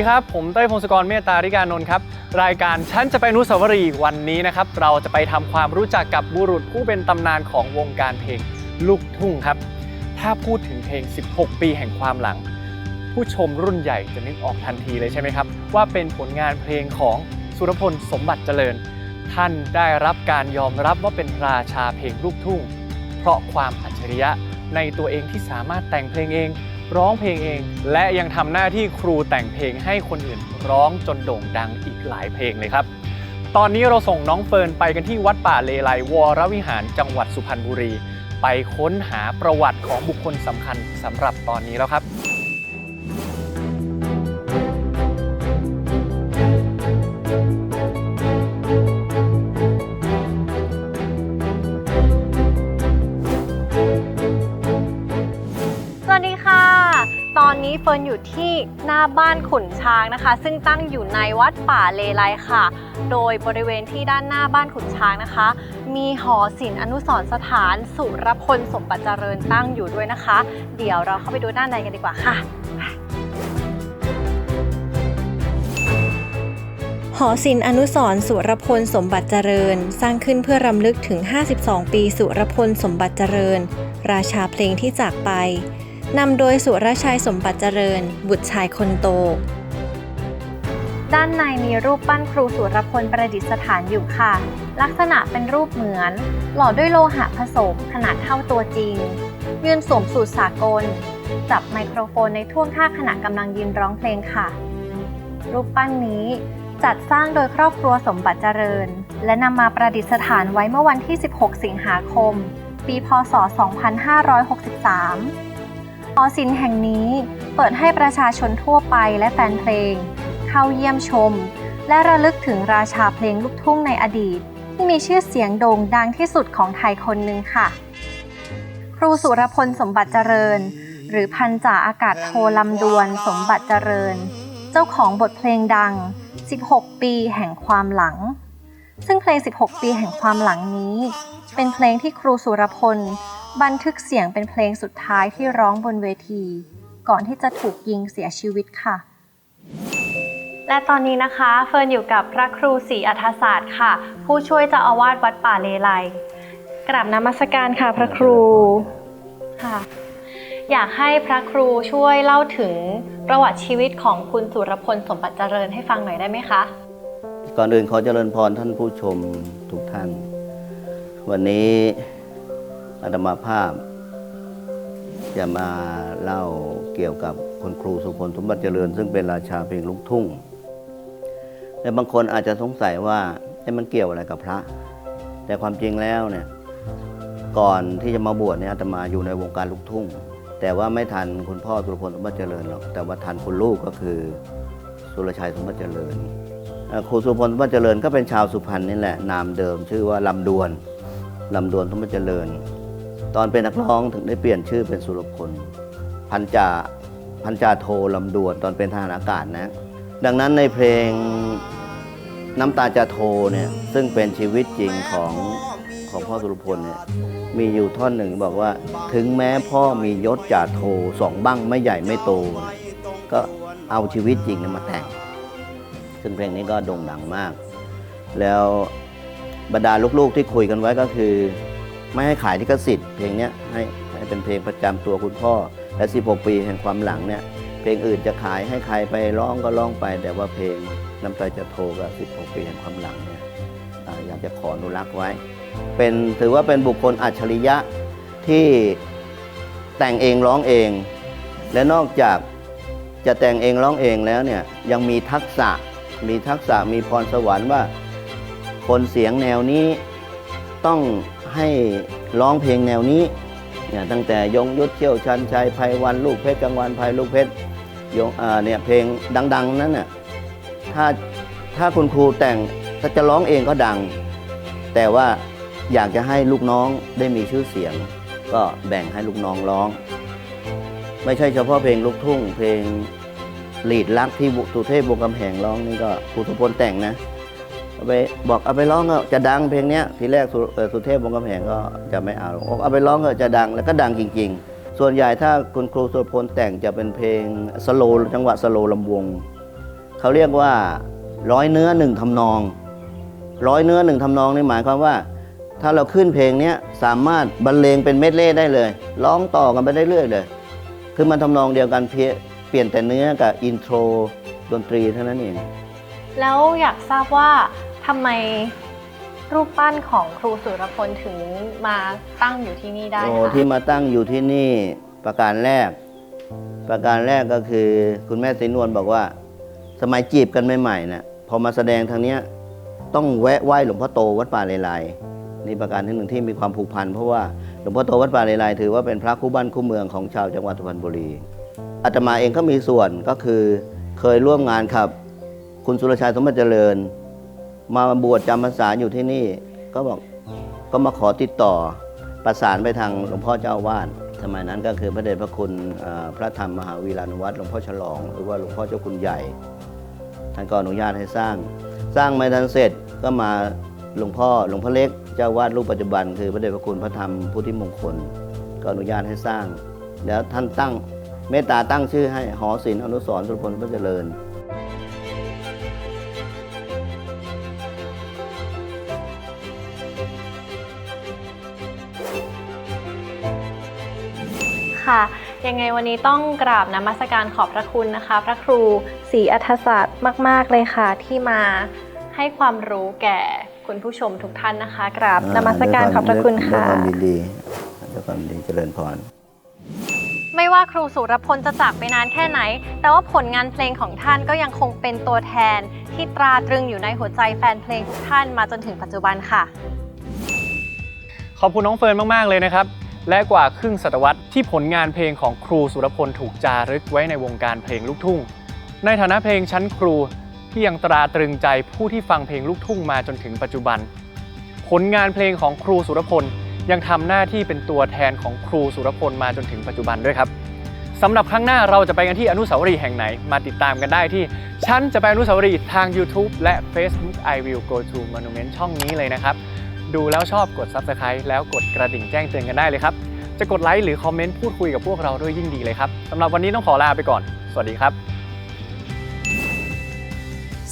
ดีครับ ผมเต้ยพงศกรเมตตาริกานนท์ครับ รายการฉันจะไปนุสาวรีย์วันนี้นะครับ เราจะไปทำความรู้จักกับบุรุษผู้เป็นตำนานของวงการเพลงลูกทุ่งครับ ถ้าพูดถึงเพลง 16 ปีแห่งความหลัง ผู้ชมรุ่นใหญ่จะนึกออกทันทีเลยใช่ไหมครับ ว่าเป็นผลงานเพลงของสุรพลสมบัติเจริญ ท่านได้รับการยอมรับว่าเป็นราชาเพลงลูกทุ่ง เพราะความอัจฉริยะในตัวเองที่สามารถแต่งเพลงเอง ร้องเพลงเอง และยังทำหน้าที่ครูแต่งเพลงให้คนอื่นร้องจนโด่งดังอีกหลายเพลงเลยครับ ตอนนี้เราส่งน้องเฟิร์นไปกันที่วัดป่าเลไลวรวิหารจังหวัดสุพรรณบุรี ไปค้นหาประวัติของบุคคลสำคัญสำหรับตอนนี้แล้วครับ อยู่ที่หน้าบ้านขุนช้างนะคะ ซึ่งตั้งอยู่ในวัดป่าเลไลค่ะ โดยบริเวณที่ด้านหน้าบ้านขุนช้างนะคะ มีหอศิลป์อนุสรสถานสุรพลสมบัติเจริญตั้งอยู่ด้วยนะคะ เดี๋ยวเราเข้าไปดูด้านในกันดีกว่าค่ะหอศิลป์อนุสรสุรพลสมบัติเจริญ สร้างขึ้นเพื่อรำลึกถึง 52 ปีสุรพลสมบัติเจริญ ราชาเพลงที่จากไป นำโดยสุรชัยสมบัติเจริญ บุตรชายคนโต ด้านในมีรูปปั้นครูสุรพลประดิษฐานอยู่ค่ะ ลักษณะเป็นรูปเหมือน หล่อด้วยโลหะผสมขนาดเท่าตัวจริง ยืนสวมสูทสากล จับไมโครโฟนในท่วงท่าขณะกำลังยืนร้องเพลงค่ะ รูปปั้นนี้จัดสร้างโดยครอบครัวสมบัติเจริญ และนำมาประดิษฐานไว้เมื่อวันที่ 16 สิงหาคม ปี พศ 2563 หอศิลป์แห่งนี้เปิดให้ประชาชนทั่วไปและแฟนเพลง เข้าเยี่ยมชม และระลึกถึงราชาเพลงลูกทุ่งในอดีต ที่มีชื่อเสียงโด่งดังที่สุดของไทยคนหนึ่งค่ะ ครูสุรพลสมบัติเจริญ หรือพันจ่าอากาศโทลำดวนสมบัติเจริญ เจ้าของบทเพลงดัง 16 ปีแห่งความหลัง ซึ่งเพลง 16 ปีแห่งความหลังนี้ เป็นเพลงที่ครูสุรพล บันทึกเสียงเป็นเพลงสุดท้ายที่ร้องบนเวที ก่อนที่จะถูกยิงเสียชีวิตค่ะ และตอนนี้นะคะเฟิร์นอยู่กับพระครูศรีอัธศาสตร์ค่ะ ผู้ช่วยเจ้าอาวาสวัดป่าเลไลกราบนมัสการค่ะ พระครูค่ะ อยากให้พระครูช่วยเล่าถึงประวัติชีวิตของคุณสุรพลสมบัติเจริญให้ฟังหน่อยได้ไหมคะ ก่อนอื่นขอเจริญพรท่านผู้ชมทุกท่าน วันนี้ อาตมาภาพ จะมาเล่าเกี่ยวกับคุณครูสุพลสมบัติเจริญ ซึ่งเป็นราชาเพลงลูกทุ่งแต่บางคนอาจจะสงสัยว่าเอ๊ะมันเกี่ยวอะไรกับพระ แต่ความจริงแล้วเนี่ยก่อนที่จะมาบวชเนี่ยอาตมาอยู่ในวงการลูกทุ่ง แต่ว่าไม่ทันคุณพ่อสุรพลสมบัติเจริญหรอกแต่ว่าทันคุณลูกก็คือสุรชัยสมบัติเจริญครูสุพลสมบัติเจริญก็เป็นชาวสุพรรณนี่แหละนามเดิม ชื่อว่าลำดวนลำดวนสมบัติเจริญ ตอนเป็นนักร้องถึงได้เปลี่ยนชื่อเป็นสุรพล พันจ่าพันจ่าโทลำดวนตอนเป็นทหารอากาศนะ ดังนั้นในเพลงน้ำตาจะโทเนี่ยซึ่งเป็นชีวิตจริงของของพ่อสุรพลเนี่ยมีอยู่ท่อนหนึ่งบอกว่า ถึงแม้พ่อมียศจ่าโทสองบ้างไม่ใหญ่ไม่โต ก็เอาชีวิตจริงมาแต่ง ซึ่งเพลงนี้ก็โด่งดังมาก แล้วบรรดาลูกๆที่คุยกันไว้ก็คือ ไม่ให้ขายลิขสิทธิ์เพลงนี้ให้ให้เป็นเพลงประจำตัวคุณพ่อ และ 16 ปีแห่งความหลังเนี่ยเพลงอื่นจะขายให้ใครไปร้องก็ร้องไป แต่ว่าเพลงน้ำใจจะโทรกับ 16 ปีแห่งความหลังเนี่ยอยากจะขออนุรักษ์ไว้ เป็นถือว่าเป็นบุคคลอัจฉริยะที่แต่งเองร้องเอง และนอกจากจะแต่งเองร้องเองแล้วเนี่ยยังมีทักษะมีทักษะมีพรสวรรค์ว่า คนเสียงแนวนี้ต้อง ให้ร้องเพลงแนวนี้เนี่ยตั้งแต่ยงยุทธเชี่ยวชันชัยไพวันลูกเพชรกลางวันไพลูกเพชรยงเนี่ยเพลงดัง ๆ นั้นน่ะถ้าถ้าคุณครูแต่งถ้าจะร้องเองก็ดัง แต่ว่าอยากจะให้ลูกน้องได้มีชื่อเสียง ก็แบ่งให้ลูกน้องร้อง ไม่ใช่เฉพาะเพลงลูกทุ่ง เพลงหลีดลักที่สุเทพวงกำแหงร้องนี่ก็ครูทุพลแต่งนะ เอาไปบอกเอาไปร้องเถอะจะดังเพลงเนี้ยทีแรกสุเอ่อสุเทพวงศ์กำแหงก็จะไม่เอาบอกเอาไปร้องเถอะจะดังแล้วก็ดังจริง ๆ ส่วนใหญ่ถ้าคุณครูสุพลแต่งจะเป็นเพลงสโลจังหวะสโลลำวงเขาเรียกว่าร้อยเนื้อหนึ่งทำนอง ร้อยเนื้อหนึ่งทำนองนี่หมายความว่า ถ้าเราขึ้นเพลงนี้สามารถบรรเลงเป็นเมดเล่ได้เลย ร้องต่อกันไปได้เรื่อยเลย คือมันทำนองเดียวกันเพียเปลี่ยนแต่เนื้อกับอินโทรดนตรีเท่านั้นเอง แล้วอยากทราบว่า ทำไมรูปปั้นของครูสุรพลถึงมาตั้งอยู่ที่นี่ได้โอ้คะที่มาตั้งอยู่ที่นี่ประการแรก ประการแรกก็คือ คุณแม่สีนวลบอกว่า สมัยจีบกันใหม่ๆนะพอมาแสดงทางเนี้ยต้องแวะไหว้หลวงพ่อโตวัดป่าเลไลนี่ประการที่หนึ่งที่มีความผูกพันเพราะว่าหลวงพ่อโตวัดป่าเลไลถือว่าเป็นพระคู่บ้านคู่เมืองของชาวจังหวัดสุพรรณบุรีอาตมาเองก็มีส่วนก็คือเคยร่วมงานกับ คุณสุรชัยสมบัติเจริญ มาบวชจำพรรษาอยู่ที่นี่ ก็บอกก็มาขอติดต่อประสานไปทางหลวงพ่อเจ้าวาดสมัยนั้นก็คือพระเดชพระคุณพระธรรมมหาวีรานุวัตรหลวงพ่อฉลอง หรือว่าหลวงพ่อเจ้าคุณใหญ่ท่านก็อนุญาตให้สร้าง สร้างไม่ทันเสร็จก็มาหลวงพ่อหลวงพ่อเล็กเจ้าวาดรูปปัจจุบัน คือพระเดชพระคุณพระธรรมพุทธิมงคล ก็อนุญาตให้สร้าง แล้วท่านตั้งเมตตาตั้งชื่อให้หอศิลป์อนุสรณ์สุรพลพระเจริญ ค่ะ ยังไงวันนี้ต้องกราบนมัสการขอบพระคุณนะคะ พระครูศรีอัธศาสตร์มาก ๆ เลยค่ะ ที่มาให้ความรู้แก่คุณผู้ชมทุกท่านนะคะ กราบนมัสการขอบพระคุณค่ะด้วยความยินดีด้วยความยินดีเจริญพรไม่ว่าครูสุรพลจะจากไปนานแค่ไหน แต่ว่าผลงานเพลงของท่านก็ยังคงเป็นตัวแทน ที่ตราตรึงอยู่ในหัวใจแฟนเพลงทุกท่านมาจนถึงปัจจุบันค่ะ ขอบคุณน้องเฟิร์นมาก ๆ เลยนะครับ และกว่าครึ่งศตวรรษที่ผลงานเพลงของครูสุรพลถูกจารึกไว้ในวงการเพลงลูกทุ่ง ในฐานะเพลงชั้นครูที่ยังตราตรึงใจผู้ที่ฟังเพลงลูกทุ่งมาจนถึงปัจจุบัน ผลงานเพลงของครูสุรพลยังทำหน้าที่เป็นตัวแทนของครูสุรพลมาจนถึงปัจจุบันด้วยครับสำหรับครั้งหน้าเราจะไปกันที่อนุสาวรีย์แห่งไหน มาติดตามกันได้ที่ฉันจะไปอนุสาวรีย์ทาง YouTube และ Facebook I will go to monument ช่องนี้เลยนะครับ ดูแล้วชอบกด Subscribe แล้วกดกระดิ่งแจ้งเตือนกันได้เลยครับ จะกดไลค์หรือคอมเมนต์พูดคุยกับพวกเราด้วยยิ่งดีเลยครับสำหรับวันนี้ต้องขอลาไปก่อน สวัสดีครับ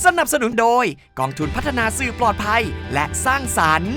สนับสนุนโดยกองทุนพัฒนาสื่อปลอดภัยและสร้างสรรค์